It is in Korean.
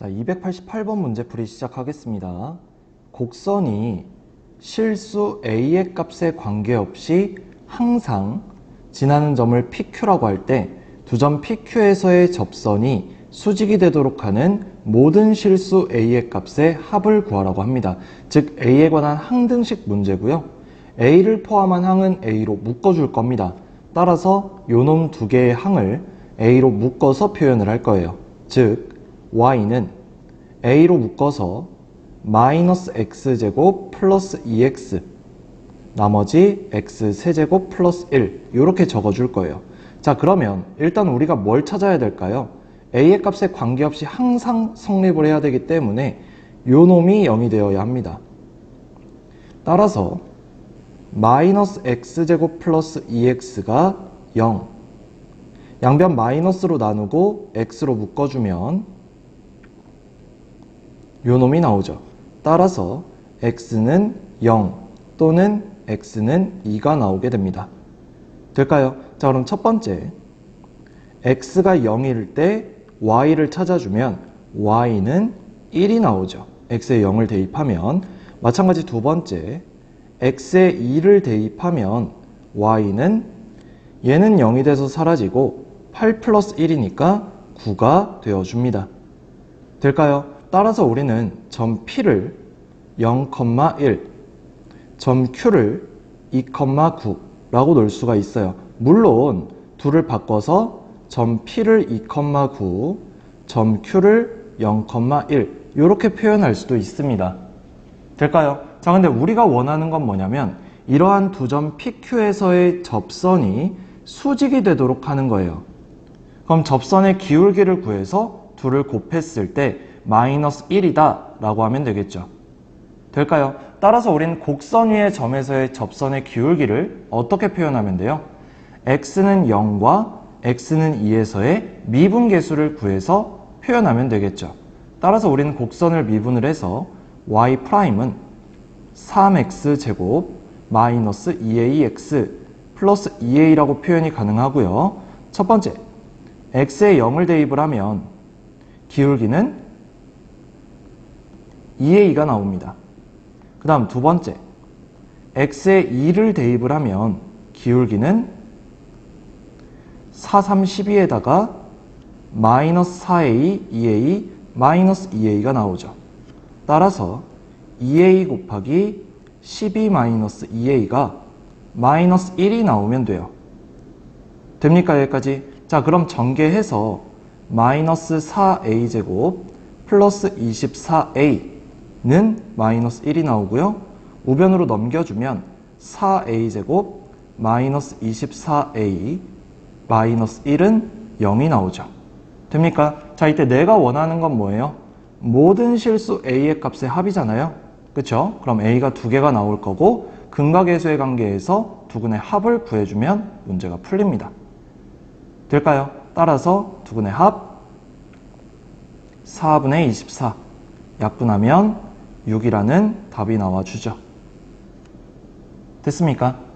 자, 288번 문제풀이 시작하겠습니다. 곡선이 실수 a의 값에 관계없이 항상 지나는 점을 PQ라고 할 때 두 점 PQ에서의 접선이 수직이 되도록 하는 모든 실수 a의 값의 합을 구하라고 합니다. 즉 a에 관한 항등식 문제고요. a를 포함한 항은 a로 묶어줄 겁니다. 따라서 요놈 두 개의 항을 a로 묶어서 표현을 할 거예요. 즉 y는 a로 묶어서 마이너스 x제곱 플러스 2x 나머지 x 세제곱 플러스 1 이렇게 적어줄 거예요. 자 그러면 일단 우리가 뭘 찾아야 될까요? a의 값에 관계없이 항상 성립을 해야 되기 때문에 요 놈이 0이 되어야 합니다. 따라서 마이너스 x제곱 플러스 2x가 0 양변 마이너스로 나누고 x로 묶어주면 요 놈이 나오죠. 따라서 x는 0 또는 x는 2가 나오게 됩니다. 될까요? 자 그럼 첫 번째 x가 0일 때 y를 찾아주면 y는 1이 나오죠. x에 0을 대입하면 마찬가지 두 번째 x에 2를 대입하면 y는 얘는 0이 돼서 사라지고 8 플러스 1이니까 9가 되어줍니다. 될까요? 따라서 우리는 점 P를 0,1, 점 Q를 2,9라고 놓을 수가 있어요. 물론 둘을 바꿔서 점 P를 2,9, 점 Q를 0,1 이렇게 표현할 수도 있습니다. 될까요? 자, 근데 우리가 원하는 건 뭐냐면 이러한 두 점 PQ에서의 접선이 수직이 되도록 하는 거예요. 그럼 접선의 기울기를 구해서 둘을 곱했을 때 마이너스 1이다 라고 하면 되겠죠. 될까요? 따라서 우리는 곡선 위의 점에서의 접선의 기울기를 어떻게 표현하면 돼요? x는 0과 x는 2에서의 미분계수를 구해서 표현하면 되겠죠. 따라서 우리는 곡선을 미분을 해서 y'은 3x제곱 마이너스 2ax 플러스 2a라고 표현이 가능하고요. 첫 번째, x에 0을 대입을 하면 기울기는 2a가 나옵니다. 그 다음 두 번째, x에 2를 대입을 하면 기울기는 4, 3, 12에다가 마이너스 4a, 2a, 마이너스 2a가 나오죠. 따라서 2a 곱하기 12 마이너스 2a가 마이너스 1이 나오면 돼요. 됩니까 여기까지? 자 그럼 전개해서 마이너스 4a제곱 플러스 24a 는 마이너스 1이 나오고요. 우변으로 넘겨주면 4a제곱 마이너스 24a 마이너스 1은 0이 나오죠. 됩니까? 자 이때 내가 원하는 건 뭐예요? 모든 실수 a의 값의 합이잖아요. 그쵸? 그럼 a가 두 개가 나올 거고 근각계수의 관계에서 두근의 합을 구해주면 문제가 풀립니다. 될까요? 따라서 두근의 합 4분의 24 약분하면 6이라는 답이 나와주죠. 됐습니까?